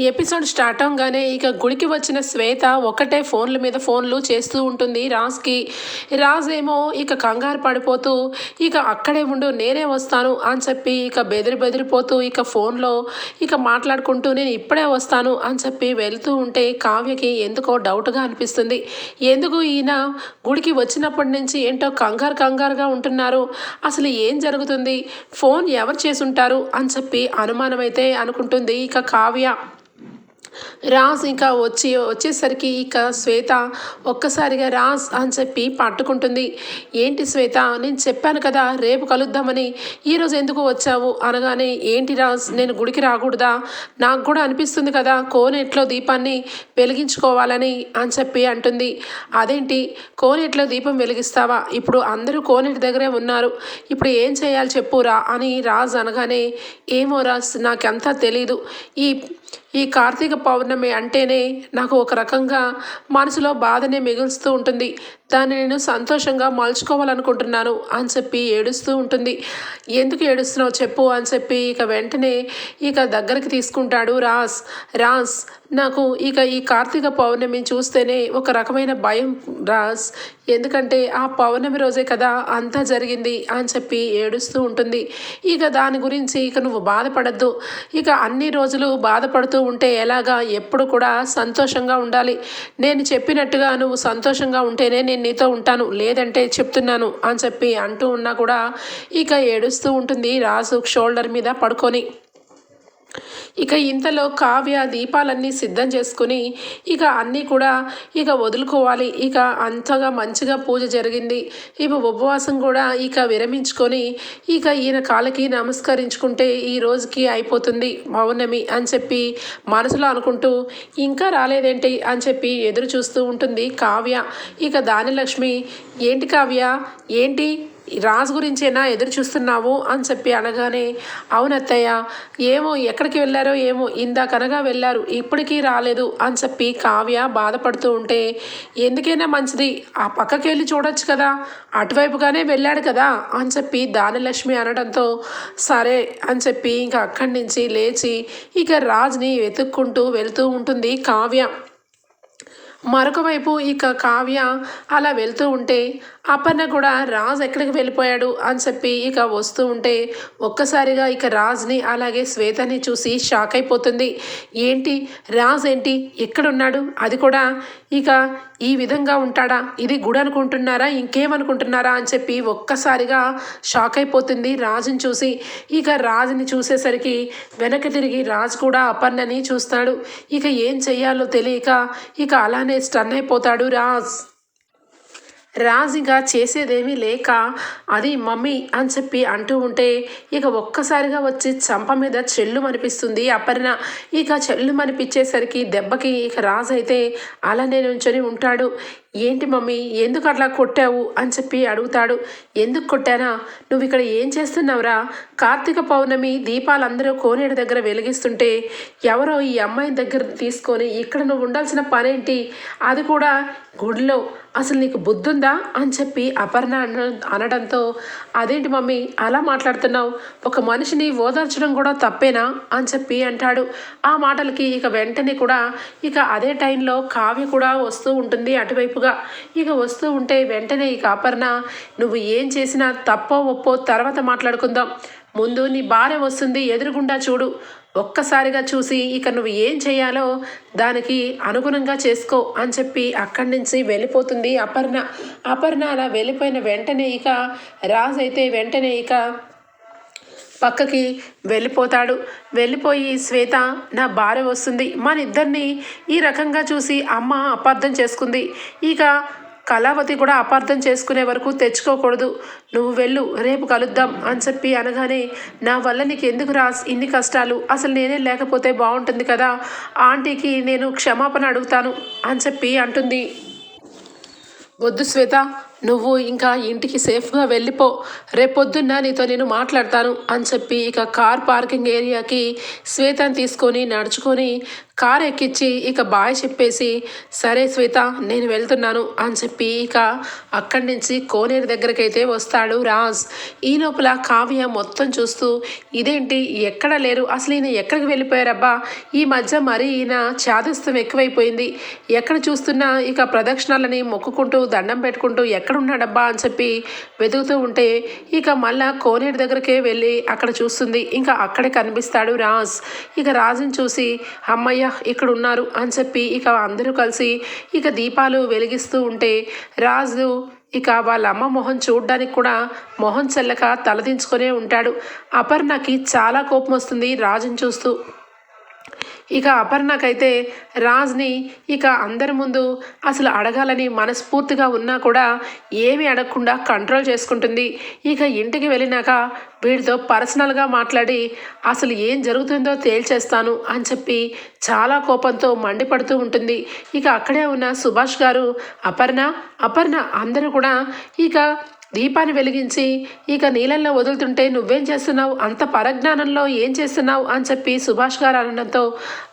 ఈ episode start అవగానే ఇక గుడికి వచ్చిన శ్వేత ఒకటే ఫోన్ల మీద ఫోన్లు చేస్తూ ఉంటుంది రాజ్కి. రాజ్ ఏమో ఇక కంగారు పడిపోతూ ఇక అక్కడే ఉండు నేనే వస్తాను అని చెప్పి ఇక బెదిరి బెదిరిపోతూ ఇక ఫోన్లో ఇక మాట్లాడుకుంటూ నేను ఇప్పుడే వస్తాను అని చెప్పి వెళ్తూ ఉంటే కావ్యకి ఎందుకో డౌట్గా అనిపిస్తుంది. ఎందుకు ఈయన గుడికి వచ్చినప్పటి నుంచి ఏంటో కంగారు కంగారుగా ఉంటున్నారు. అసలు ఏం జరుగుతుంది? ఫోన్ ఎవరు చేసుంటారు? అని చెప్పి అనుమానం అయితే అనుకుంటుంది ఇక కావ్య. రాజ్ ఇంకా వచ్చి వచ్చేసరికి ఇక శ్వేత ఒక్కసారిగా రాజ్ అని చెప్పి పట్టుకుంటుంది. ఏంటి శ్వేత నేను చెప్పాను కదా రేపు కలుద్దామని. ఈరోజు ఎందుకు వచ్చావు? అనగానే ఏంటి రాజ్ నేను గుడికి రాకూడదా? నాకు కూడా అనిపిస్తుంది కదా కోనేట్లో దీపాన్ని వెలిగించుకోవాలని అని చెప్పి అంటుంది. అదేంటి కోనేట్లో దీపం వెలిగిస్తావా? ఇప్పుడు అందరూ కోనేటి దగ్గరే ఉన్నారు. ఇప్పుడు ఏం చేయాలి చెప్పురా అని రాజ్ అనగానే ఏమో రాజ్ నాకంతా తెలీదు. ఈ ఈ కార్తీక పౌర్ణమి అంటేనే నాకు ఒక రకంగా మనసులో బాధనే మిగులుస్తూ ఉంటుంది. దాన్ని నేను సంతోషంగా మలుచుకోవాలనుకుంటున్నాను అని చెప్పి ఏడుస్తూ ఉంటుంది. ఎందుకు ఏడుస్తున్నావు చెప్పు అని చెప్పి ఇక వెంటనే ఇక దగ్గరికి తీసుకుంటాడు రాస్. రాస్ నాకు ఇక ఈ కార్తీక పౌర్ణమి చూస్తేనే ఒక రకమైన భయం రాస్. ఎందుకంటే ఆ పౌర్ణమి రోజే కదా అంతా జరిగింది అని చెప్పి ఏడుస్తూ ఉంటుంది. ఇక దాని గురించి ఇక నువ్వు బాధపడద్దు. ఇక అన్ని రోజులు బాధపడుతూ ఉంటే ఎలాగా ఎప్పుడు కూడా సంతోషంగా ఉండాలి. నేను చెప్పినట్టుగా నువ్వు సంతోషంగా ఉంటేనే నేను నీతో ఉంటాను లేదంటే చెప్తున్నాను అని చెప్పి అంటూ ఉన్నా కూడా ఇక ఏడుస్తూ ఉంటుంది రాజు షోల్డర్ మీద పడుకొని. ఇక ఇంతలో కావ్య దీపాలన్నీ సిద్ధం చేసుకుని ఇక అన్నీ కూడా ఇక వదులుకోవాలి. ఇక అంతగా మంచిగా పూజ జరిగింది. ఇక ఉపవాసం కూడా ఇక విరమించుకొని ఇక ఈయన కాళ్ళకి నమస్కరించుకుంటే ఈ రోజుకి అయిపోతుంది పౌర్ణమి అని చెప్పి మనసులో అనుకుంటూ ఇంకా రాలేదేంటి అని చెప్పి ఎదురు చూస్తూ ఉంటుంది కావ్య. ఇక దానిలక్ష్మి ఏంటి కావ్య? ఏంటి? రాజు గురించేనా ఎదురు చూస్తున్నావు అని చెప్పి అనగానే అవునత్తయ్య ఏమో ఎక్కడికి వెళ్ళారో ఏమో ఇందాకనగా వెళ్ళారు ఇప్పటికీ రాలేదు అని చెప్పి కావ్య బాధపడుతూ ఉంటే ఎందుకైనా మంచిది ఆ పక్కకి వెళ్ళి చూడొచ్చు కదా అటువైపుగానే వెళ్ళాడు కదా అని చెప్పి దానిలక్ష్మి అనడంతో సరే అని చెప్పి ఇంకా అక్కడి నుంచి లేచి ఇక రాజుని వెతుక్కుంటూ వెళ్తూ ఉంటుంది కావ్య. మరొక వైపు ఇక కావ్య అలా వెళ్తూ ఉంటే అపర్ణ కూడా రాజ్ ఎక్కడికి వెళ్ళిపోయాడు అని చెప్పి ఇక వస్తూ ఉంటే ఒక్కసారిగా ఇక రాజ్ని అలాగే శ్వేతని చూసి షాక్ అయిపోతుంది. ఏంటి? రాజ్ ఏంటి? ఎక్కడున్నాడు? అది కూడా ఇక ఈ విధంగా ఉంటాడా? ఇది గుడి అనుకుంటున్నారా? ఇంకేమనుకుంటున్నారా? అని చెప్పి ఒక్కసారిగా షాక్ అయిపోతుంది రాజుని చూసి. ఇక రాజుని చూసేసరికి వెనక తిరిగి రాజు కూడా అపర్ణని చూస్తాడు. ఇక ఏం చెయ్యాలో తెలియక ఇక అలానే స్టన్ అయిపోతాడు రాజ్. రాజ్ ఇంకా చేసేదేమీ లేక అది మమ్మీ అని చెప్పి అంటూ ఉంటే ఇక ఒక్కసారిగా వచ్చి చంప మీద చెల్లు అనిపిస్తుంది అపర్ణ. ఇక చెల్లు అనిపించేసరికి దెబ్బకి ఇక రాజు అయితే అలానే నుంచొని ఉంటాడు. ఏంటి మమ్మీ ఎందుకు అట్లా కొట్టావు అని చెప్పి అడుగుతాడు. ఎందుకు కొట్టానా? నువ్వు ఇక్కడ ఏం చేస్తున్నావురా? కార్తీక పౌర్ణమి దీపాలందరూ కోనేడు దగ్గర వెలిగిస్తుంటే ఎవరో ఈ అమ్మాయి దగ్గర తీసుకొని ఇక్కడ నువ్వు ఉండాల్సిన పనేంటి? అది కూడా గుడిలో అసలు నీకు బుద్ధుందా అని చెప్పి అపర్ణ అన అనడంతో అదేంటి మమ్మీ అలా మాట్లాడుతున్నావు? ఒక మనిషిని ఓదార్చడం కూడా తప్పేనా? అని చెప్పి అంటాడు. ఆ మాటలకి ఇక వెంటనే కూడా ఇక అదే టైంలో కావ్య కూడా వస్తూ ఉంటుంది అటువైపుగా. ఇక వస్తూ ఉంటే వెంటనే ఇక అపర్ణ నువ్వు ఏం చేసినా తప్పో ఒప్పో తర్వాత మాట్లాడుకుందాం. ముందు నీ భార్య వస్తుంది ఎదురుగుండా చూడు. ఒక్కసారిగా చూసి ఇక నువ్వు ఏం చేయాలో దానికి అనుగుణంగా చేసుకో అని చెప్పి అక్కడి నుంచి వెళ్ళిపోతుంది అపర్ణ. అపర్ణ అలా వెళ్ళిపోయిన వెంటనే ఇక రాజు అయితే వెంటనే ఇక పక్కకి వెళ్ళిపోతాడు. వెళ్ళిపోయి శ్వేత నా భార్య వస్తుంది. మన ఇద్దరిని ఈ రకంగా చూసి అమ్మ అపార్థం చేసుకుంది. ఇక కళావతి కూడా అపార్థం చేసుకునే వరకు తెచ్చుకోకూడదు. నువ్వు వెళ్ళు రేపు కలుద్దాం అని చెప్పి అనగానే నా వల్ల నీకు ఎందుకు రాస్ ఇన్ని కష్టాలు? అసలు నేనే లేకపోతే బాగుంటుంది కదా? ఆంటీకి నేను క్షమాపణ అడుగుతాను అని చెప్పి అంటుంది. వద్దు శ్వేత నువ్వు ఇంకా ఇంటికి సేఫ్గా వెళ్ళిపో. రేపొద్దున్న నీతో నేను మాట్లాడతాను అని చెప్పి ఇక కార్ పార్కింగ్ ఏరియాకి శ్వేతని తీసుకొని నడుచుకొని కార్ ఎక్కించి ఇక బాయ్ చెప్పేసి సరే శ్వేత నేను వెళ్తున్నాను అని చెప్పి ఇక అక్కడి నుంచి కోనేరు దగ్గరికి అయితే వస్తాడు రాజ్. ఈ లోపల కావ్య మొత్తం చూస్తూ ఇదేంటి? ఎక్కడ లేరు? అసలు ఈయన ఎక్కడికి వెళ్ళిపోయారబ్బా? ఈ మధ్య మరీ ఈయన చాదస్తం ఎక్కువైపోయింది. ఎక్కడ చూస్తున్నా ఇక ప్రదక్షిణాలని మొక్కుకుంటూ దండం పెట్టుకుంటూ ఎక్కడున్నాడబ్బా అని చెప్పి వెతుకుతూ ఉంటే ఇక మళ్ళా కోనేరు దగ్గరికే వెళ్ళి అక్కడ చూస్తుంది. ఇంకా అక్కడే కనిపిస్తాడు రాజ్. ఇక రాజుని చూసి అమ్మయ్య ఇక్కడ ఉన్నారు అని చెప్పి ఇక అందరూ కలిసి ఇక దీపాలు వెలిగిస్తూ ఉంటే రాజు ఇక వాళ్ళ అమ్మ మొహం చూడడానికి కూడా మొహం చెల్లక తలదించుకొనే ఉంటాడు. అపర్ణకి చాలా కోపం వస్తుంది రాజుని చూస్తూ. ఇక అపర్ణకైతే రాజ్ని ఇక అందరి ముందు అసలు అడగాలని మనస్ఫూర్తిగా ఉన్నా కూడా ఏమీ అడగకుండా కంట్రోల్ చేసుకుంటుంది. ఇక ఇంటికి వెళ్ళినాక వీడితో పర్సనల్గా మాట్లాడి అసలు ఏం జరుగుతుందో తేల్చేస్తాను అని చెప్పి చాలా కోపంతో మండిపడుతూ ఉంటుంది. ఇక అక్కడే ఉన్న సుభాష్ గారు అపర్ణ అపర్ణ అందరూ కూడా ఇక దీపాన్ని వెలిగించి ఇక నీళ్ళల్లో వదులుతుంటే నువ్వేం చేస్తున్నావు? అంత పరజ్ఞానంలో ఏం చేస్తున్నావు? అని చెప్పి సుభాష్ గారు అనడంతో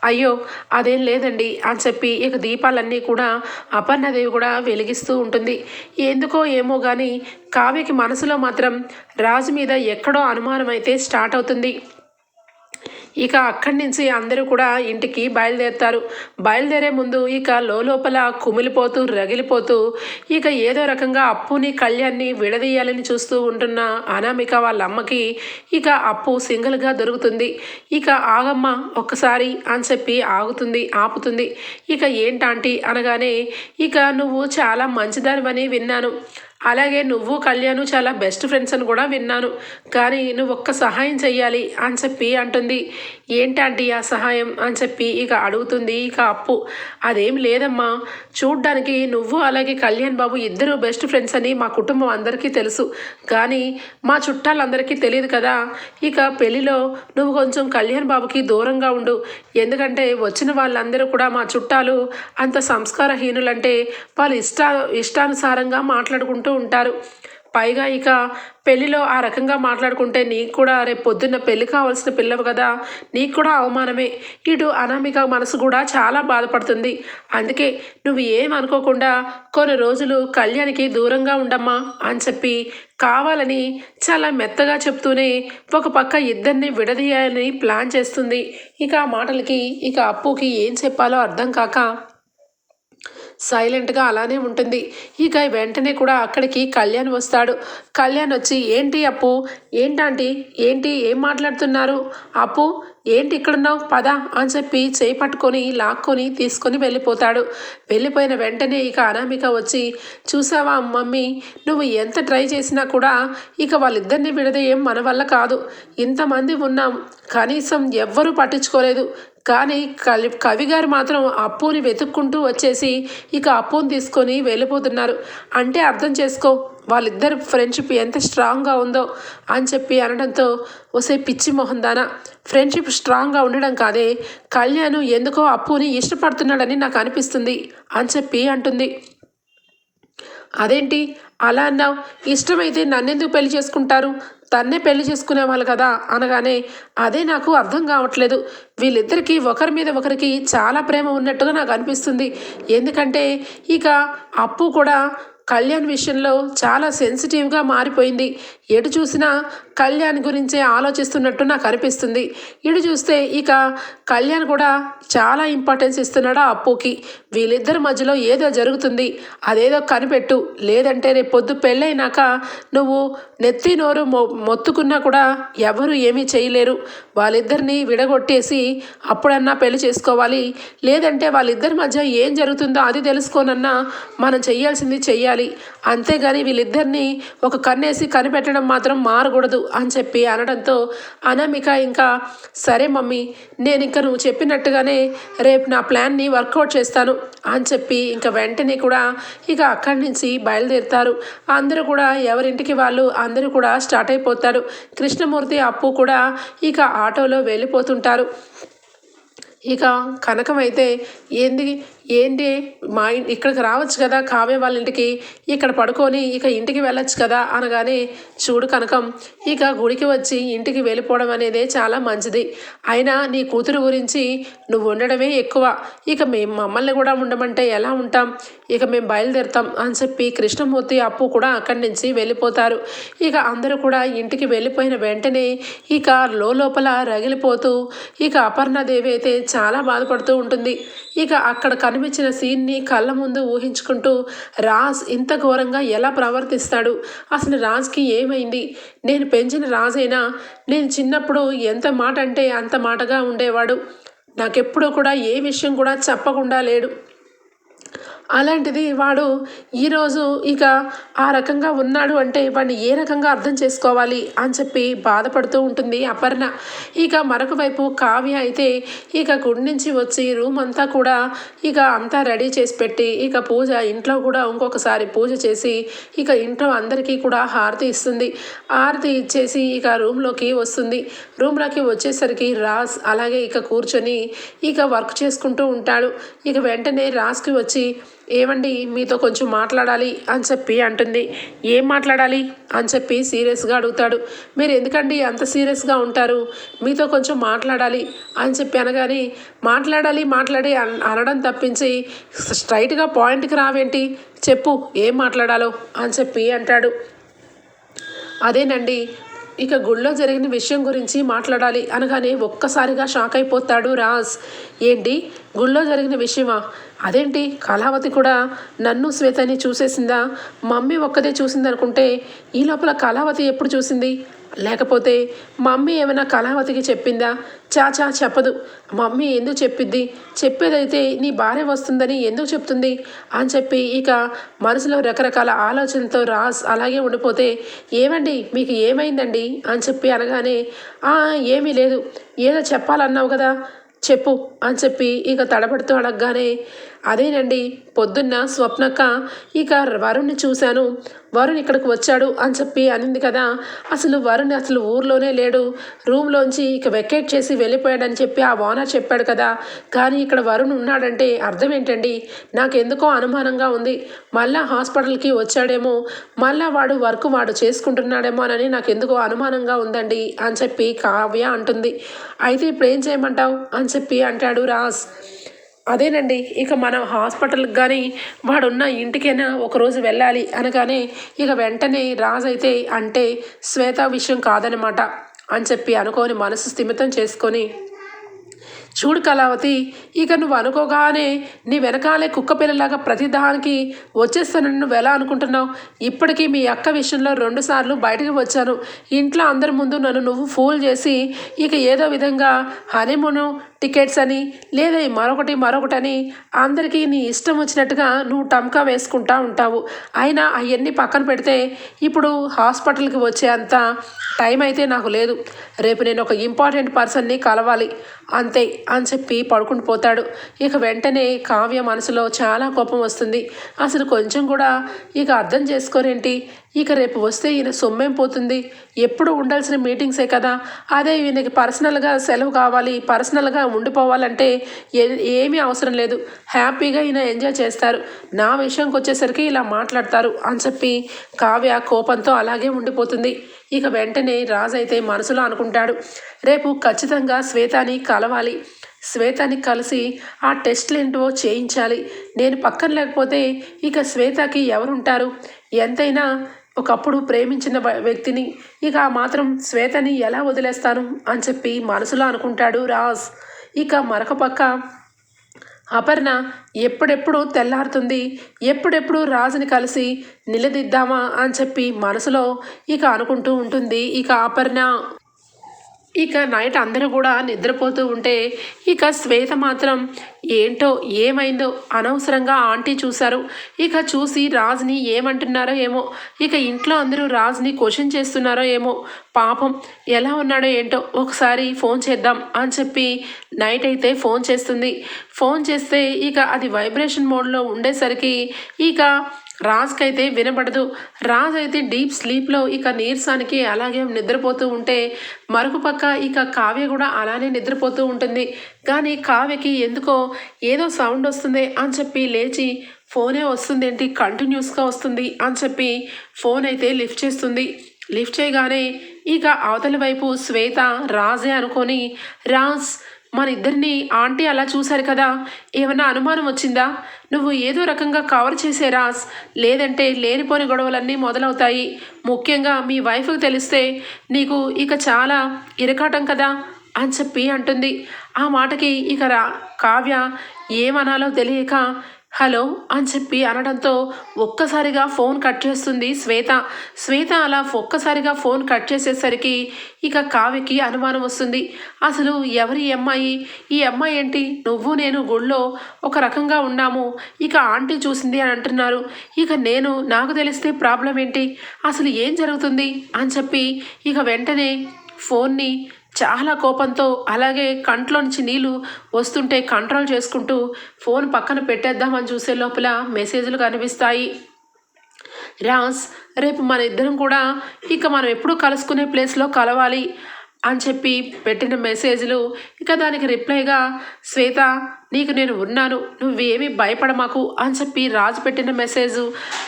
అయ్యో అదేం లేదండి అని చెప్పి ఇక దీపాలన్నీ కూడా అపర్ణదేవి కూడా వెలిగిస్తూ ఉంటుంది. ఎందుకో ఏమో కానీ కావ్యకి మనసులో మాత్రం రాజు మీద ఎక్కడో అనుమానం అయితే స్టార్ట్ అవుతుంది. ఇక అక్కడి నుంచి అందరూ కూడా ఇంటికి బయలుదేరుతారు. బయలుదేరే ముందు ఇక లోపల కుమిలిపోతూ రగిలిపోతూ ఇక ఏదో రకంగా అప్పుని కళ్యాణ్ని విడదీయాలని చూస్తూ ఉంటున్న అనామిక వాళ్ళ అమ్మకి ఇక అప్పు సింగిల్గా దొరుకుతుంది. ఇక ఆగమ్మ ఒక్కసారి అని చెప్పి ఆగుతుంది ఆపుతుంది. ఇక ఏంటాంటి అనగానే ఇక నువ్వు చాలా మంచిదానివని విన్నాను. అలాగే నువ్వు కళ్యాణ్ చాలా బెస్ట్ ఫ్రెండ్స్ అని కూడా విన్నాను. కానీ నువ్వు ఒక్క సహాయం చెయ్యాలి అని చెప్పి అంటుంది. ఏంటంటే ఆ సహాయం అని చెప్పి ఇక అడుగుతుంది. ఇక అప్పు. అదేం లేదమ్మా. చూడ్డానికి నువ్వు అలాగే కళ్యాణ్ బాబు ఇద్దరు బెస్ట్ ఫ్రెండ్స్ అని మా కుటుంబం అందరికీ తెలుసు. కానీ మా చుట్టాలందరికీ తెలియదు కదా. ఇక పెళ్ళిలో నువ్వు కొంచెం కళ్యాణ్ బాబుకి దూరంగా ఉండు. ఎందుకంటే వచ్చిన వాళ్ళందరూ కూడా మా చుట్టాలు అంత సంస్కారహీనులంటే వాళ్ళు ఇష్ట ఇష్టానుసారంగా మాట్లాడుకుంటారు మాట్లాడుకుంటూ ఉంటారు. పైగా ఇక పెళ్ళిలో ఆ రకంగా మాట్లాడుకుంటే నీకు కూడా రేపు పొద్దున్న పెళ్ళి కావాల్సిన పిల్లవు కదా. నీకు కూడా అవమానమే. ఇటు అనామిక మనసు కూడా చాలా బాధపడుతుంది. అందుకే నువ్వు ఏం అనుకోకుండా కొన్ని రోజులు కళ్యాణికి దూరంగా ఉండమ్మా అని చెప్పి కావాలని చాలా మెత్తగా చెప్తూనే ఒక పక్క ఇద్దరిని విడదీయాలని ప్లాన్ చేస్తుంది. ఇక ఆ మాటలకి ఇక అప్పుకి ఏం చెప్పాలో అర్థం కాక సైలెంట్గా అలానే ఉంటుంది. ఇక వెంటనే కూడా అక్కడికి కళ్యాణ్ వస్తాడు. కళ్యాణ్ వచ్చి ఏంటి అప్పు? ఏంటంటే? ఏంటి? ఏం మాట్లాడుతున్నారు? అప్పు? ఏంటి ఇక్కడున్నావు? పద అని చెప్పి చేయి పట్టుకొని లాక్కొని తీసుకొని వెళ్ళిపోతాడు. వెళ్ళిపోయిన వెంటనే ఇక అనామిక వచ్చి చూసావా మమ్మీ నువ్వు ఎంత ట్రై చేసినా కూడా ఇక వాళ్ళిద్దరిని విడదేయం మన వల్ల కాదు. ఇంతమంది ఉన్నాం. కనీసం ఎవ్వరూ పట్టించుకోలేదు. కానీ కలి కవి గారు మాత్రం అప్పుని వెతుక్కుంటూ వచ్చేసి ఇక అప్పుని తీసుకొని వెళ్ళిపోతున్నారు. అంటే అర్థం చేసుకో వాళ్ళిద్దరు ఫ్రెండ్షిప్ ఎంత స్ట్రాంగ్గా ఉందో అని చెప్పి అనడంతో ఒసే పిచ్చి మొహం దానా. ఫ్రెండ్షిప్ స్ట్రాంగ్గా ఉండడం కాదే కళ్యాణ్ ఎందుకో అప్పుని ఇష్టపడుతున్నాడని నాకు అనిపిస్తుంది అని చెప్పి అంటుంది. అదేంటి? అలా అన్నావు. ఇష్టమైతే నన్నెందుకు పెళ్ళి చేసుకుంటారు? తన్నే పెళ్ళి చేసుకునేవాళ్ళు కదా అనగానే అదే నాకు అర్థం కావట్లేదు. వీళ్ళిద్దరికీ ఒకరి మీద ఒకరికి చాలా ప్రేమ ఉన్నట్టుగా నాకు అనిపిస్తుంది. ఎందుకంటే ఇక అప్పు కూడా కళ్యాణ్ విషయంలో చాలా సెన్సిటివ్గా మారిపోయింది. ఎటు చూసినా కళ్యాణ్ గురించే ఆలోచిస్తున్నట్టు నాకు అనిపిస్తుంది. ఇటు చూస్తే ఇక కళ్యాణ్ కూడా చాలా ఇంపార్టెన్స్ ఇస్తున్నాడు ఆ అప్పుకి. వీళ్ళిద్దరి మధ్యలో ఏదో జరుగుతుంది. అదేదో కనిపెట్టు. లేదంటే రేపు పొద్దు పెళ్ళైనాక నువ్వు నెత్తి నోరు మొ మొత్తుకున్నా కూడా ఎవరు ఏమీ చేయలేరు. వాళ్ళిద్దరిని విడగొట్టేసి అప్పుడన్నా పెళ్ళి చేసుకోవాలి. లేదంటే వాళ్ళిద్దరి మధ్య ఏం జరుగుతుందో అది తెలుసుకోనన్నా మనం చేయాల్సింది చెయ్యాలి అంతేగాని వీళ్ళిద్దరిని ఒక కన్నేసి కనిపెట్టడం మాత్రం మారకూడదు అని చెప్పి అనడంతో అనామిక ఇంకా సరే మమ్మీ నేను ఇంకా నువ్వు చెప్పినట్టుగానే రేపు నా ప్లాన్ని వర్కౌట్ చేస్తాను అని చెప్పి ఇంకా వెంటనే కూడా ఇక అక్కడి నుంచి బయలుదేరుతారు. అందరూ కూడా ఎవరింటికి వాళ్ళు అందరూ కూడా స్టార్ట్ అయిపోతారు. కృష్ణమూర్తి అప్పు కూడా ఇక ఆటోలో వెళ్ళిపోతుంటారు. ఇక కనకం అయితే ఏంది ఏంటి? మా ఇక్కడికి రావచ్చు కదా కావ్య వాళ్ళ ఇంటికి ఇక్కడ పడుకొని ఇక ఇంటికి వెళ్ళొచ్చు కదా అనగానే చూడు కనకం ఇక గుడికి వచ్చి ఇంటికి వెళ్ళిపోవడం అనేది చాలా మంచిది. అయినా నీ కూతురు గురించి నువ్వు ఉండడమే ఎక్కువ. ఇక మేము మమ్మల్ని కూడా ఉండమంటే ఎలా ఉంటాం? ఇక మేము బయలుదేరుతాం అని చెప్పి కృష్ణమూర్తి అప్పు కూడా అక్కడి నుంచి వెళ్ళిపోతారు. ఇక అందరూ కూడా ఇంటికి వెళ్ళిపోయిన వెంటనే ఇక లోపల రగిలిపోతూ ఇక అపర్ణాదేవి అయితే చాలా బాధపడుతూ ఉంటుంది. ఇక అక్కడ కనిపించిన సీన్ని కళ్ళ ముందు ఊహించుకుంటూ రాజ్ ఇంత ఘోరంగా ఎలా ప్రవర్తిస్తాడు? అసలు రాజ్కి ఏమైంది? నేను పెంచిన రాజైనా నేను చిన్నప్పుడు ఎంత మాట అంటే అంత మాటగా ఉండేవాడు. నాకెప్పుడూ కూడా ఏ విషయం కూడా చెప్పకుండా లేడు. అలాంటిది వాడు ఈరోజు ఇక ఆ రకంగా ఉన్నాడు అంటే వాడిని ఏ రకంగా అర్థం చేసుకోవాలి అని చెప్పి బాధపడుతూ ఉంటుంది అపర్ణ. ఇక మరొక వైపు కావ్య అయితే ఇక గుడి నుంచి వచ్చి రూమ్ అంతా కూడా ఇక అంతా రెడీ చేసి పెట్టి ఇక పూజ ఇంట్లో కూడా ఇంకొకసారి పూజ చేసి ఇక ఇంట్లో అందరికీ కూడా హారతి ఇస్తుంది. హారతి ఇచ్చేసి ఇక రూమ్లోకి వస్తుంది. రూమ్లోకి వచ్చేసరికి రాజ్ అలాగే ఇక కూర్చొని ఇక వర్క్ చేసుకుంటూ ఉంటాడు. ఇక వెంటనే రాజ్కి వచ్చి ఏమండి మీతో కొంచెం మాట్లాడాలి అని చెప్పి అంటుంది. ఏం మాట్లాడాలి అని చెప్పి సీరియస్గా అడుగుతాడు. మీరు ఎందుకండి అంత సీరియస్గా ఉంటారు? మీతో కొంచెం మాట్లాడాలి అని చెప్పి అనగానే మాట్లాడాలి మాట్లాడి అన్- అనడం తప్పించి స్ట్రైట్గా పాయింట్కి రావేంటి? చెప్పు ఏం మాట్లాడాలో అని చెప్పి అంటాడు. అదేనండి ఇక గుళ్ళో జరిగిన విషయం గురించి మాట్లాడాలి అనగానే ఒక్కసారిగా షాక్ అయిపోతాడు రాజ్. ఏంటి? గుళ్ళో జరిగిన విషయమా? అదేంటి? కళావతి కూడా నన్ను శ్వేతని చూసేసిందా? మమ్మీ ఒక్కదే చూసింది అనుకుంటే ఈ లోపల కళావతి ఎప్పుడు చూసింది? లేకపోతే మమ్మీ ఏమైనా కళావతికి చెప్పిందా? చాచా చెప్పదు. మమ్మీ ఎందుకు చెప్పిద్ది? చెప్పేదైతే నీ భార్య వస్తుందని ఎందుకు చెప్తుంది? అని చెప్పి ఇక మనసులో రకరకాల ఆలోచనలతో రాస్ అలాగే ఉండిపోతే ఏమండి మీకు ఏమైందండి? అని చెప్పి అనగానే ఏమీ లేదు. ఏదో చెప్పాలన్నావు కదా? చెప్పు అని చెప్పి ఇక తడబడుతూ అడగగానే అదేనండి పొద్దున్న స్వప్నక్క ఇక వరుణ్ణి చూశాను. వరుణ్ ఇక్కడికి వచ్చాడు అని చెప్పి అనింది కదా. అసలు వరుణ్ అసలు ఊర్లోనే లేడు. రూమ్లోంచి ఇక వెకేట్ చేసి వెళ్ళిపోయాడని చెప్పి ఆ ఓనర్ చెప్పాడు కదా. కానీ ఇక్కడ వరుణ్ ఉన్నాడంటే అర్థం ఏంటండి నాకెందుకో అనుమానంగా ఉంది. మళ్ళా హాస్పిటల్కి వచ్చాడేమో. మళ్ళా వాడు వర్క్ వాడు చేసుకుంటున్నాడేమో అని నాకు ఎందుకో అనుమానంగా ఉందండి అని చెప్పి కావ్య అంటుంది. అయితే ఇప్పుడు ఏం చేయమంటావు? అని చెప్పి అంటాడు రాజ్. అదేనండి ఇక మనం హాస్పిటల్కి కానీ వాడున్న ఇంటికైనా ఒకరోజు వెళ్ళాలి అనగానే ఇక వెంటనే రాజైతే అంటే శ్వేత విషయం కాదనమాట అని చెప్పి అనుకోని మనసు స్థిమితం చేసుకొని చూడు కళావతి ఇక నువ్వు అనుకోగానే నీ వెనకాలే కుక్క పిల్లలాగా ప్రతిదానికి వచ్చేస్తానని నువ్వు ఎలా అనుకుంటున్నావు? ఇప్పటికీ మీ అక్క విషయంలో రెండుసార్లు బయటకు వచ్చాను. ఇంట్లో అందరి ముందు నన్ను నువ్వు ఫూల్ చేసి ఇక ఏదో విధంగా హనీమూను టికెట్స్ అని లేదా మరొకటి మరొకటని అందరికీ నీ ఇష్టం వచ్చినట్టుగా నువ్వు టమ్కా వేసుకుంటా ఉంటావు. అయినా అవన్నీ పక్కన పెడితే ఇప్పుడు హాస్పిటల్కి వచ్చే అంత టైం అయితే నాకు లేదు. రేపు నేను ఒక ఇంపార్టెంట్ పర్సన్ని కలవాలి. అంతే అని చెప్పి పడుకుని పోతాడు. ఇక వెంటనే కావ్య మనసులో చాలా కోపం వస్తుంది. అసలు కొంచెం కూడా ఇక అర్థం చేసుకోరేంటి? ఇక రేపు వస్తే ఈయన సొమ్మేం పోతుంది? ఎప్పుడు ఉండాల్సిన మీటింగ్సే కదా. అదే ఈయనకి పర్సనల్గా సెలవు కావాలి పర్సనల్గా ఉండిపోవాలంటే ఏ ఏమీ అవసరం లేదు. హ్యాపీగా ఈయన ఎంజాయ్ చేస్తారు. నా విషయంకి వచ్చేసరికి ఇలా మాట్లాడతారు అని చెప్పి కావ్య కోపంతో అలాగే ఉండిపోతుంది. ఇక వెంటనే రాజు అయితే మనసులో అనుకుంటాడు. రేపు ఖచ్చితంగా శ్వేతాని కలవాలి. శ్వేతని కలిసి ఆ టెస్ట్లు ఏంటో చేయించాలి. నేను పక్కన లేకపోతే ఇక శ్వేతకి ఎవరుంటారు? ఎంతైనా ఒకప్పుడు ప్రేమించిన వ్యక్తిని. ఇక ఆ మాత్రం శ్వేతని ఎలా వదిలేస్తాను అని చెప్పి మనసులో అనుకుంటాడు రాజ్. ఇక మరొక పక్క అపర్ణ ఎప్పుడెప్పుడు తెల్లారుతుంది ఎప్పుడెప్పుడు రాజుని కలిసి నిలదిద్దామా అని చెప్పి మనసులో ఇక అనుకుంటూ ఉంటుంది ఇక అపర్ణ. ఇక నైట్ అందరూ కూడా నిద్రపోతూ ఉంటే ఇక శ్వేత మాత్రం ఏంటో ఏమైందో అనవసరంగా ఆంటీ చూశారు. ఇక చూసి రాజ్ని ఏమంటున్నారో ఏమో ఇక ఇంట్లో అందరూ రాజ్ని క్వశ్చన్ చేస్తున్నారో ఏమో పాపం ఎలా ఉన్నాడో ఏంటో ఒకసారి ఫోన్ చేద్దాం అని చెప్పి నైట్ అయితే ఫోన్ చేస్తుంది. ఫోన్ చేస్తే ఇక అది వైబ్రేషన్ మోడ్లో ఉండేసరికి ఇక రాజ్కి అయితే వినబడదు. రాజ్ అయితే డీప్ స్లీప్లో ఇక నీరసానికి అలాగే నిద్రపోతూ ఉంటే మరొక పక్క ఇక కావ్య కూడా అలానే నిద్రపోతూ ఉంటుంది. కానీ కావ్యకి ఎందుకో ఏదో సౌండ్ వస్తుంది అని చెప్పి లేచి ఫోనే వస్తుంది ఏంటి కంటిన్యూస్గా వస్తుంది అని చెప్పి ఫోన్ అయితే లిఫ్ట్ చేస్తుంది. లిఫ్ట్ చేయగానే ఇక అవతలి వైపు శ్వేత రాజే అనుకొని రాజ్ మన ఇద్దరిని ఆంటీ అలా చూశారు కదా? ఏమన్నా అనుమానం వచ్చిందా? నువ్వు ఏదో రకంగా కవర్ చేసే రాస్. లేదంటే లేనిపోని గొడవలన్నీ మొదలవుతాయి. ముఖ్యంగా మీ వైఫ్కి తెలిస్తే నీకు ఇక చాలా ఇరకాటం కదా? అని చెప్పి అంటుంది. ఆ మాటకి ఇక రా కావ్య ఏమనాలో తెలియక హలో అని చెప్పి అనడంతో ఒక్కసారిగా ఫోన్ కట్ చేస్తుంది శ్వేత. శ్వేత అలా ఒక్కసారిగా ఫోన్ కట్ చేసేసరికి ఇక కావ్యకి అనుమానం వస్తుంది. అసలు ఎవరి అమ్మాయి? ఈ అమ్మాయి ఏంటి? నువ్వు నేను గుళ్ళో ఒక రకంగా ఉన్నాము. ఇక ఆంటీ చూసింది అని అంటున్నారు. ఇక నేను నాకు తెలిస్తే ప్రాబ్లం ఏంటి? అసలు ఏం జరుగుతుంది? అని చెప్పి ఇక వెంటనే ఫోన్ని చాలా కోపంతో అలాగే కంట్లో నుంచి నీళ్ళు వస్తుంటే కంట్రోల్ చేసుకుంటూ ఫోన్ పక్కన పెట్టేద్దామని చూసే లోపల మెసేజ్లు కనిపిస్తాయి. రాస్ రేపు మన ఇద్దరం కూడా ఇక మనం ఎప్పుడు కలుసుకునే ప్లేస్లో కలవాలి అని చెప్పి పెట్టిన మెసేజ్లు ఇక దానికి రిప్లైగా శ్వేత నీకు నేను ఉన్నాను నువ్వేమీ భయపడమాకు అని చెప్పి రాజు పెట్టిన మెసేజ్.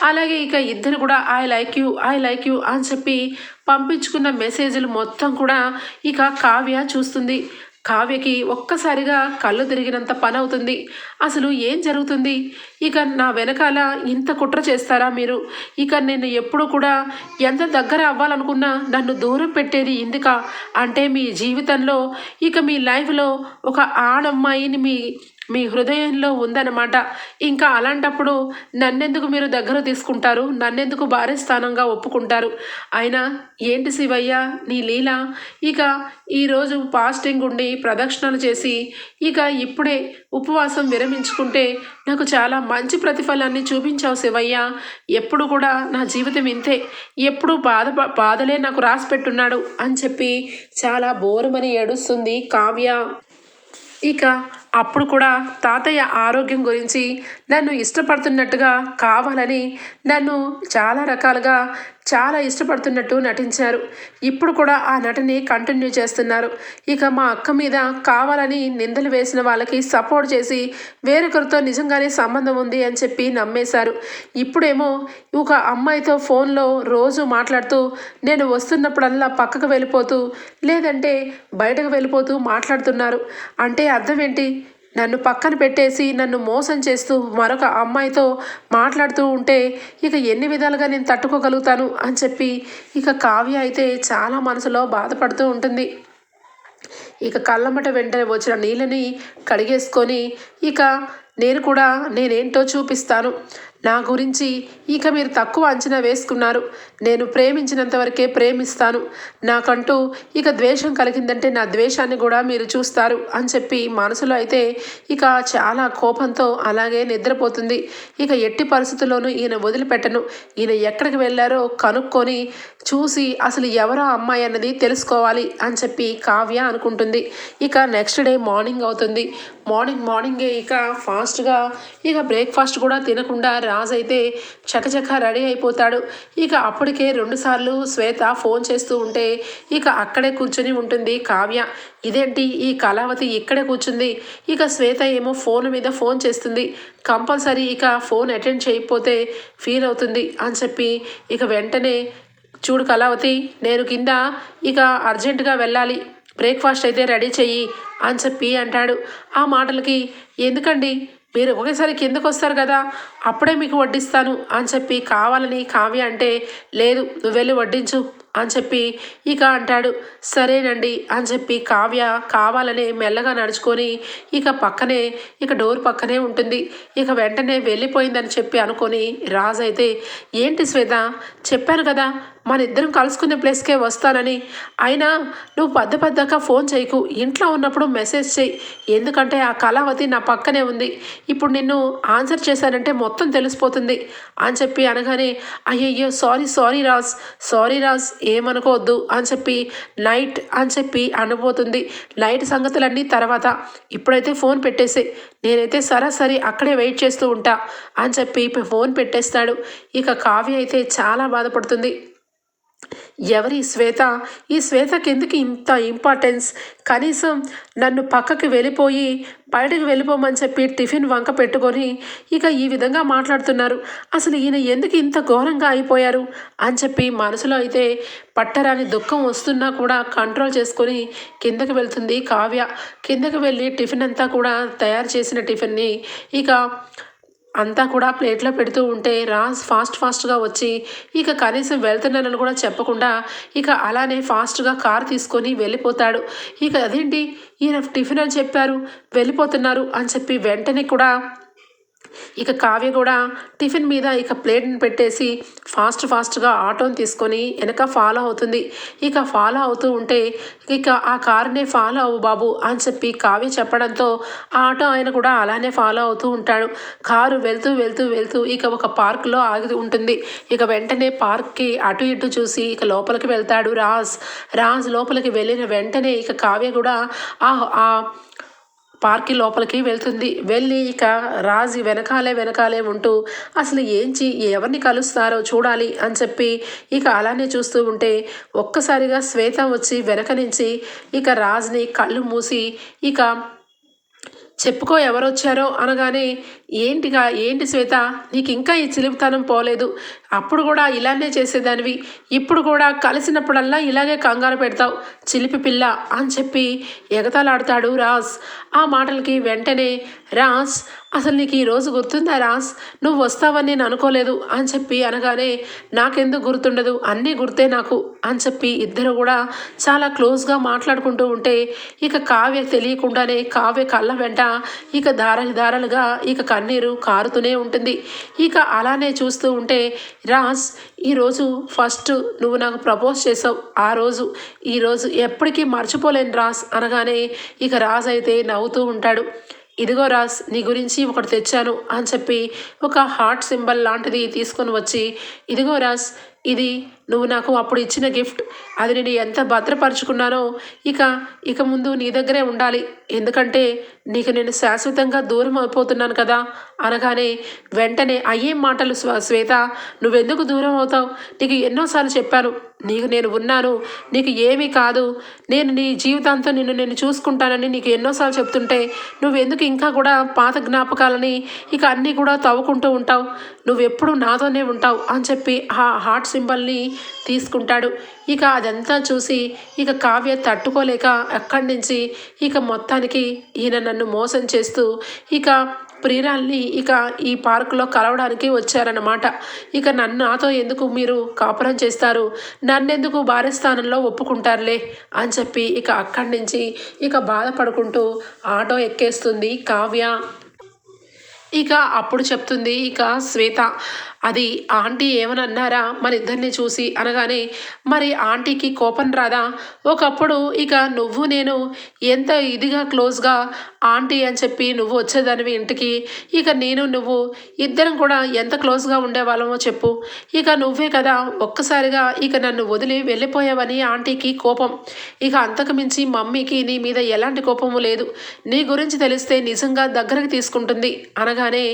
అలాగే ఇక ఇద్దరు కూడా I like you I like you అని చెప్పి పంపించుకున్న మెసేజ్లు మొత్తం కూడా ఇక కావ్య చూస్తుంది. కావ్యకి ఒక్కసారిగా కళ్ళు తిరిగినంత పని అవుతుంది. అసలు ఏం జరుగుతుంది? ఇక నా వెనకాల ఇంత కుట్ర చేస్తారా మీరు? ఇక నేను ఎప్పుడు కూడా ఎంత దగ్గర అవ్వాలనుకున్నా నన్ను దూరం పెట్టేది ఇందుక. అంటే మీ జీవితంలో ఇక మీ లైఫ్లో ఒక ఆడమ్మాయిని మీ మీ హృదయంలో ఉందన్నమాట. ఇంకా అలాంటప్పుడు నన్నెందుకు మీరు దగ్గర తీసుకుంటారు? నన్నెందుకు భారీ స్థానంగా ఒప్పుకుంటారు? అయినా ఏంటి శివయ్య నీ లీల? ఇక ఈరోజు ఫాస్టింగ్ ఉండి ప్రదక్షిణలు చేసి ఇక ఇప్పుడే ఉపవాసం విరమించుకుంటే నాకు చాలా మంచి ప్రతిఫలాన్ని చూపించావు శివయ్య. ఎప్పుడు కూడా నా జీవితం ఇంతే. ఎప్పుడు బాధ బాధలే నాకు రాసి పెట్టున్నాడు అని చెప్పి చాలా బోరుమని ఏడుస్తుంది కావ్య. ఇక అప్పుడు కూడా తాతయ్య ఆరోగ్యం గురించి నన్ను ఇష్టపడుతున్నట్టుగా కావాలని నన్ను చాలా రకాలుగా చాలా ఇష్టపడుతున్నట్టు నటించారు. ఇప్పుడు కూడా ఆ నటని కంటిన్యూ చేస్తున్నారు. ఇక మా అక్క మీద కావాలని నిందలు వేసిన వాళ్ళకి సపోర్ట్ చేసి వేరొకరితో నిజంగానే సంబంధం ఉంది అని చెప్పి నమ్మేశారు. ఇప్పుడేమో ఒక అమ్మాయితో ఫోన్లో రోజు మాట్లాడుతూ నేను వస్తున్నప్పుడల్లా పక్కకు వెళ్ళిపోతూ లేదంటే బయటకు వెళ్ళిపోతూ మాట్లాడుతున్నారు. అంటే అర్థం ఏంటి? నన్ను పక్కన పెట్టేసి నన్ను మోసం చేస్తూ మరొక అమ్మాయితో మాట్లాడుతూ ఉంటే ఇక ఎన్ని విధాలుగా నేను తట్టుకోగలుగుతాను అని చెప్పి ఇక కావ్య అయితే చాలా మనసులో బాధపడుతూ ఉంటుంది. ఇక కళ్ళమ్మట వెంటనే వచ్చిన నీళ్ళని కడిగేసుకొని ఇక నేను కూడా నేనేంటో చూపిస్తాను. నా గురించి ఇక మీరు తక్కువ అంచనా వేసుకున్నారు. నేను ప్రేమించినంతవరకే ప్రేమిస్తాను. నాకంటూ ఇక ద్వేషం కలిగిందంటే నా ద్వేషాన్ని కూడా మీరు చూస్తారు అని చెప్పి మనసులో అయితే ఇక చాలా కోపంతో అలాగే నిద్రపోతుంది. ఇక ఎట్టి పరిస్థితుల్లోనూ ఈయన వదిలిపెట్టను. ఈయన ఎక్కడికి వెళ్ళారో కనుక్కొని చూసి అసలు ఎవరో అమ్మాయి అన్నది తెలుసుకోవాలి అని చెప్పి కావ్య అనుకుంటుంది. ఇక నెక్స్ట్ డే మార్నింగ్ అవుతుంది. మార్నింగ్ మార్నింగే ఇక ఫాస్ట్గా ఇక బ్రేక్ఫాస్ట్ కూడా తినకుండా రాజ్ అయితే చకచక రెడీ అయిపోతాడు. ఇక అప్పటికే రెండుసార్లు శ్వేత ఫోన్ చేస్తూ ఉంటే ఇక అక్కడే కూర్చొని ఉంటుంది కావ్య. ఇదేంటి? ఈ కళావతి ఇక్కడే కూర్చుంది. ఇక శ్వేత ఏమో ఫోన్ మీద ఫోన్ చేస్తుంది. కంపల్సరీ ఇక ఫోన్ అటెండ్ చేయకపోతే ఫీల్ అవుతుంది అని చెప్పి ఇక వెంటనే చూడు కళావతి నేను కింద ఇక అర్జెంటుగా వెళ్ళాలి. బ్రేక్ఫాస్ట్ అయితే రెడీ చెయ్యి అని చెప్పి అంటాడు. ఆ మాటలకి ఎందుకండి? మీరు ఒకేసారి కిందకు వస్తారు కదా అప్పుడే మీకు వడ్డిస్తాను అని చెప్పి కావాలని కావ్య అంటే లేదు నువ్వు వెళ్ళి వడ్డించు అని చెప్పి ఇక అంటాడు. సరేనండి అని చెప్పి కావ్య కావాలని మెల్లగా నడుచుకొని ఇక పక్కనే ఇక డోర్ పక్కనే ఉంటుంది. ఇక వెంటనే వెళ్ళిపోయిందని చెప్పి అనుకొని రాజు అయితే ఏంటి శ్వేత చెప్పాను కదా మన ఇద్దరం కలుసుకునే ప్లేస్కే వస్తానని. అయినా నువ్వు పద్ద పద్దక ఫోన్ చేయకు. ఇంట్లో ఉన్నప్పుడు మెసేజ్ చేయి. ఎందుకంటే ఆ కళావతి నా పక్కనే ఉంది. ఇప్పుడు నిన్ను ఆన్సర్ చేశానంటే మొత్తం తెలిసిపోతుంది అని చెప్పి అనగానే అయ్యయ్యో sorry sorry Raj. Sorry Raj ఏమనుకోవద్దు అని చెప్పి నైట్ అని చెప్పి అనబోతుంది. నైట్ సంగతులన్నీ తర్వాత. ఇప్పుడైతే ఫోన్ పెట్టేసే నేనైతే సరాసరి అక్కడే వెయిట్ చేస్తూ ఉంటా అని చెప్పి ఫోన్ పెట్టేస్తాడు. ఇక కావ్య అయితే చాలా బాధపడుతుంది. ఎవరి శ్వేత? ఈ శ్వేతకి ఎందుకు ఇంత ఇంపార్టెన్స్ కనీసం నన్ను పక్కకి వెళ్ళిపోయి బయటకు వెళ్ళిపోమని చెప్పి టిఫిన్ వంక పెట్టుకొని ఇక ఈ విధంగా మాట్లాడుతున్నారు. అసలు ఈయన ఎందుకు ఇంత ఘోరంగా అయిపోయారు? అని చెప్పి మనసులో అయితే పట్టరాని దుఃఖం వస్తున్నా కూడా కంట్రోల్ చేసుకొని కిందకి వెళ్తుంది కావ్య. కిందకి వెళ్ళి టిఫిన్ అంతా కూడా తయారు చేసిన టిఫిన్ని ఇక అంతా కూడా ప్లేట్లో పెడుతూ ఉంటే రాజ్ ఫాస్ట్ ఫాస్ట్గా వచ్చి ఇక కనీసం వెళ్తున్నానని కూడా చెప్పకుండా ఇక అలానే ఫాస్ట్గా కార్ తీసుకొని వెళ్ళిపోతాడు. ఇక అదేంటి? ఈయన టిఫిన్ అని చెప్పారు వెళ్ళిపోతున్నారు అని చెప్పి వెంటనే కూడా ఇక కావ్య కూడా టిఫిన్ మీద ఇక ప్లేట్ని పెట్టేసి ఫాస్ట్ ఫాస్ట్గా ఆటోని తీసుకొని వెనక ఫాలో అవుతుంది. ఇక ఫాలో అవుతూ ఉంటే ఇక ఆ కారునే ఫాలో అవ్వు బాబు అని చెప్పి కావ్య చెప్పడంతో ఆ ఆటో ఆయన కూడా అలానే ఫాలో అవుతూ ఉంటాడు. కారు వెళ్తూ వెళ్తూ వెళ్తూ ఇక ఒక పార్క్లో ఆగి ఉంటుంది. ఇక వెంటనే పార్క్కి అటు ఇటు చూసి ఇక లోపలికి వెళ్తాడు రాజ్. రాజ్ లోపలికి వెళ్ళిన వెంటనే ఇక కావ్య కూడా ఆ ఆ పార్కి లోపలికి వెళ్తుంది. వెళ్ళి ఇక రాజు వెనకాలే వెనకాలే ఉంటూ అసలు ఏంచి ఎవరిని కలుస్తారో చూడాలి అని చెప్పి ఇక అలానే చూస్తూ ఉంటే ఒక్కసారిగా శ్వేత వచ్చి వెనక నుంచి ఇక రాజుని కళ్ళు మూసి ఇక చెప్పుకో ఎవరొచ్చారో అనగానే ఏంటిగా? ఏంటి శ్వేత? నీకు ఇంకా ఈ చిలిపితనం పోలేదు. అప్పుడు కూడా ఇలానే చేసేదానివి. ఇప్పుడు కూడా కలిసినప్పుడల్లా ఇలాగే కంగారు పెడతావు. చిలిపి పిల్ల అని చెప్పి ఎగతాలాడతాడు రాజ్. ఆ మాటలకి వెంటనే రాజ్ అసలు నీకు ఈరోజు గుర్తుందా రాజ్? నువ్వు వస్తావని నేను అనుకోలేదు అని చెప్పి అనగానే నాకెందుకు గుర్తుండదు? అన్నీ గుర్తే నాకు అని చెప్పి ఇద్దరు కూడా చాలా క్లోజ్గా మాట్లాడుకుంటూ ఉంటే ఇక కావ్య తెలియకుండానే కావ్య కళ్ళ వెంట ఇక దారలు దారలుగా ఇక కన్నీరు కారుతూనే ఉంటుంది. ఇక అలానే చూస్తూ ఉంటే రాజ్ ఈరోజు ఫస్ట్ నువ్వు నాకు ప్రపోజ్ చేసావు. ఆ రోజు ఈరోజు ఎప్పటికీ మర్చిపోలేను రాజ్ అనగానే ఇక రాజ్ అయితే నవ్వుతూ ఉంటాడు. ఇదిగో రాజ్ నీ గురించి ఒకటి తెచ్చాను అని చెప్పి ఒక హార్ట్ సింబల్ లాంటిది తీసుకొని వచ్చి ఇదిగో రాజ్ ఇది నువ్వు నాకు అప్పుడు ఇచ్చిన గిఫ్ట్. అది నేను ఎంత భద్రపరుచుకున్నానో. ఇక ఇక ముందు నీ దగ్గరే ఉండాలి. ఎందుకంటే నీకు నేను శాశ్వతంగా దూరం అయిపోతున్నాను కదా. అనగానే వెంటనే అయ్యే మాటలు శ్వేత నువ్వెందుకు దూరం అవుతావు? నీకు ఎన్నోసార్లు చెప్పాను. నీకు నేను ఉన్నాను. నీకు ఏమీ కాదు. నేను నీ జీవితాంతం నిన్ను నేను చూసుకుంటానని నీకు ఎన్నోసార్లు చెప్తుంటే నువ్వెందుకు ఇంకా కూడా పాత జ్ఞాపకాలని ఇక అన్నీ కూడా తవ్వుకుంటూ ఉంటావు? నువ్వెప్పుడు నాతోనే ఉంటావు? అని చెప్పి ఆ హార్ట్ సింబల్ని తీసుకుంటాడు. ఇక అదంతా చూసి ఇక కావ్య తట్టుకోలేక అక్కడి నుంచి ఇక మొత్తానికి ఈయన నన్ను మోసం చేస్తూ ఇక ప్రియురాల్ని ఇక ఈ పార్కులో కలవడానికి వచ్చారన్నమాట. ఇక నన్ను నాతో ఎందుకు మీరు కాపురం చేస్తారు? నన్నెందుకు భార్య స్థానంలో ఒప్పుకుంటారులే? అని చెప్పి ఇక అక్కడి నుంచి ఇక బాధపడుకుంటూ ఆటో ఎక్కేస్తుంది కావ్య. ఇక అప్పుడు చెప్తుంది ఇక శ్వేత అది ఆంటీ ఏమని అన్నారా మన ఇద్దరిని చూసి అనగానే మరి ఆంటీకి కోపం రాదా? ఒకప్పుడు ఇక నువ్వు నేను ఎంత ఇదిగా క్లోజ్గా ఆంటీ అని చెప్పి నువ్వు వచ్చేదానివి ఇంటికి. ఇక నేను నువ్వు ఇద్దరం కూడా ఎంత క్లోజ్గా ఉండేవాళ్ళమో చెప్పు. ఇక నువ్వే కదా ఒక్కసారిగా ఇక నన్ను వదిలి వెళ్ళిపోయావని ఆంటీకి కోపం. ఇక అంతకు మించి మమ్మీకి నీ మీద ఎలాంటి కోపము లేదు. నీ గురించి తెలిస్తే నిజంగా దగ్గరకు తీసుకుంటుంది. అనగానే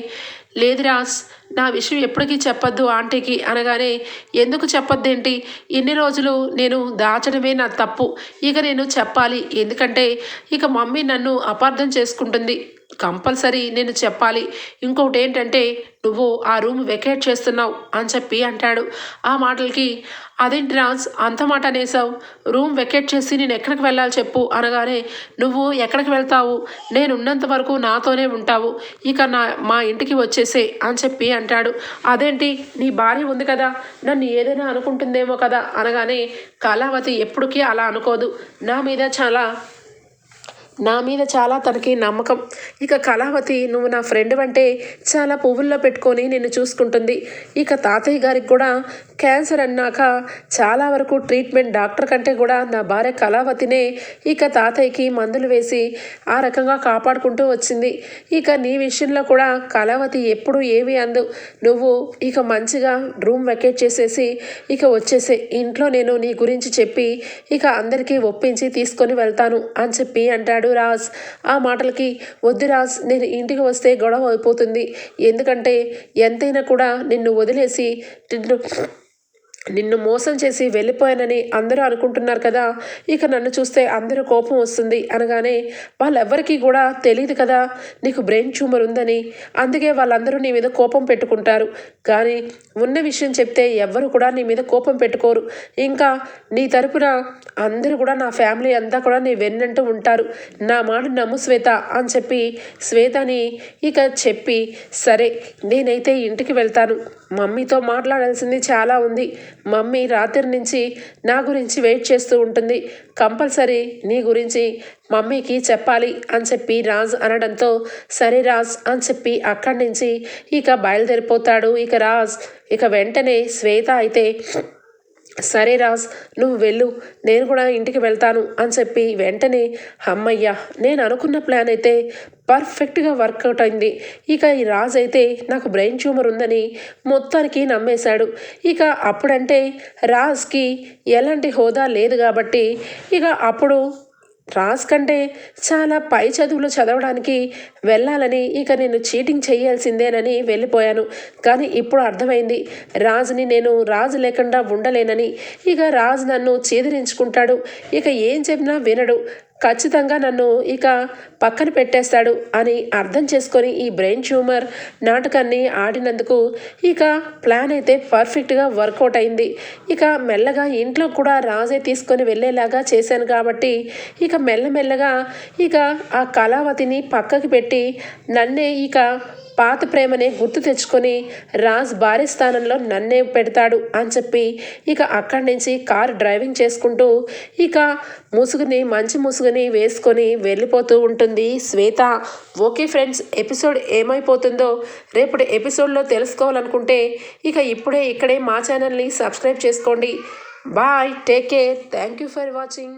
లేదు రాజ్ నా విషయం ఎప్పటికీ చెప్పొద్దు ఆంటీకి అనగానే ఎందుకు చెప్పొద్దేంటి? ఇన్ని రోజులు నేను దాచడమే నా తప్పు. ఇక నేను చెప్పాలి. ఎందుకంటే ఇక మమ్మీ నన్ను అపార్థం చేసుకుంటుంది. కంపల్సరీ నేను చెప్పాలి. ఇంకొకటి ఏంటంటే నువ్వు ఆ రూమ్ వెకేట్ చేస్తున్నావు అని చెప్పి అంటాడు. ఆ మాటలకి అదేంటి రాన్స్ అంత మాట అనేసావు రూమ్ వెకేట్ చేసి నేను ఎక్కడికి వెళ్ళాలి చెప్పు అనగానే నువ్వు ఎక్కడికి వెళ్తావు? నేను ఉన్నంత వరకు నాతోనే ఉంటావు. ఇక నా మా ఇంటికి వచ్చేసే అని చెప్పి అంటాడు. అదేంటి? నీ భార్య ఉంది కదా. నన్ను ఏదైనా అనుకుంటుందేమో కదా అనగానే కళావతి ఎప్పటికీ అలా అనుకోదు. నా మీద చాలా నా మీద చాలా తనకి నమ్మకం. ఇక కళావతి నువ్వు నా ఫ్రెండ్ అంటే చాలా పువ్వుల్లో పెట్టుకొని నిన్ను చూసుకుంటుంది. ఇక తాతయ్య గారికి కూడా క్యాన్సర్ అన్నాక చాలా వరకు ట్రీట్మెంట్ డాక్టర్ కంటే కూడా నా భార్య కళావతినే ఇక తాతయ్యకి మందులు వేసి ఆ రకంగా కాపాడుకుంటూ వచ్చింది. ఇక నీ విషయంలో కూడా కళావతి ఎప్పుడు ఏవి అందు. నువ్వు ఇక మంచిగా రూమ్ వెకేట్ చేసేసి ఇక వచ్చేసే. ఇంట్లో నేను నీ గురించి చెప్పి ఇక అందరికీ ఒప్పించి తీసుకొని వెళ్తాను అని చెప్పి అంటాడు. రాజ్. ఆ మాటలకి వద్దు రాజ్ నేను ఇంటికి వస్తే గొడవ అయిపోతుంది. ఎందుకంటే ఎంతైనా కూడా నిన్ను వదిలేసి నిన్ను నిన్ను మోసం చేసి వెళ్ళిపోయానని అందరూ అనుకుంటున్నారు కదా ఇక నన్ను చూస్తే అందరూ కోపం వస్తుంది అనగానే వాళ్ళెవ్వరికీ కూడా తెలియదు కదా నీకు బ్రెయిన్ ట్యూమర్ ఉందని. అందుకే వాళ్ళందరూ నీ మీద కోపం పెట్టుకుంటారు. కానీ ఉన్న విషయం చెప్తే ఎవ్వరు కూడా నీ మీద కోపం పెట్టుకోరు. ఇంకా నీ తరపున అందరూ కూడా నా ఫ్యామిలీ అంతా కూడా నీ వెన్నంటూ ఉంటారు. నా మాట నమ్ము శ్వేత అని చెప్పి శ్వేతని ఇక చెప్పి సరే నేనైతే ఇంటికి వెళ్తాను. మమ్మీతో మాట్లాడాల్సింది చాలా ఉంది. మమ్మీ రాత్రి నుంచి నా గురించి వెయిట్ చేస్తూ ఉంటుంది. కంపల్సరీ నీ గురించి మమ్మీకి చెప్పాలి అని చెప్పి రాజ్ అనడంతో సరే రాజ్ అని చెప్పి అక్కడి నుంచి ఇక బయలుదేరిపోతాడు. ఇక రాజ్ ఇక వెంటనే శ్వేత అయితే సరే రాజ్ నువ్వు వెళ్ళు. నేను కూడా ఇంటికి వెళ్తాను అని చెప్పి వెంటనే అమ్మయ్య నేను అనుకున్న ప్లాన్ అయితే పర్ఫెక్ట్గా వర్కౌట్ అయింది. ఇక ఈ రాజ్ అయితే నాకు బ్రెయిన్ ట్యూమర్ ఉందని మొత్తానికి నమ్మేశాడు. ఇక అప్పుడంటే రాజ్కి ఎలాంటి హోదా లేదు కాబట్టి ఇక అప్పుడు రాజ్ కంటే చాలా పై చదువులు చదవడానికి వెళ్ళాలని ఇక నేను చీటింగ్ చేయాల్సిందేనని వెళ్ళిపోయాను. కానీ ఇప్పుడు అర్థమైంది. రాజుని నేను రాజు లేకుండా ఉండలేనని. ఇక రాజు నన్ను చీదరించుకుంటాడు. ఇక ఏం చెప్పినా వినడు. ఖచ్చితంగా నన్ను ఇక పక్కన పెట్టేస్తాడు అని అర్థం చేసుకొని ఈ బ్రెయిన్ ట్యూమర్ నాటకాన్ని ఆడినందుకు ఇక ప్లాన్ అయితే పర్ఫెక్ట్గా వర్కౌట్ అయింది. ఇక మెల్లగా ఇంట్లో కూడా రాజే తీసుకొని వెళ్ళేలాగా చేశాను కాబట్టి ఇక మెల్లమెల్లగా ఇక ఆ కళావతిని పక్కకి పెట్టి నన్నే ఇక పాత ప్రేమనే గుర్తు తెచ్చుకొని రాజ్ భార్య స్థానంలో నన్నే పెడతాడు అని చెప్పి ఇక అక్కడి నుంచి కారు డ్రైవింగ్ చేసుకుంటూ ఇక ముసుగుని మంచి ముసుగుని వేసుకొని వెళ్ళిపోతూ ఉంటుంది. శ్వేత ఓకే ఫ్రెండ్స్ ఎపిసోడ్ ఏమైపోతుందో రేపటి ఎపిసోడ్లో తెలుసుకోవాలనుకుంటే ఇక ఇప్పుడే ఇక్కడే మా ఛానల్ని సబ్స్క్రైబ్ చేసుకోండి. Bye take care. Thank you for watching.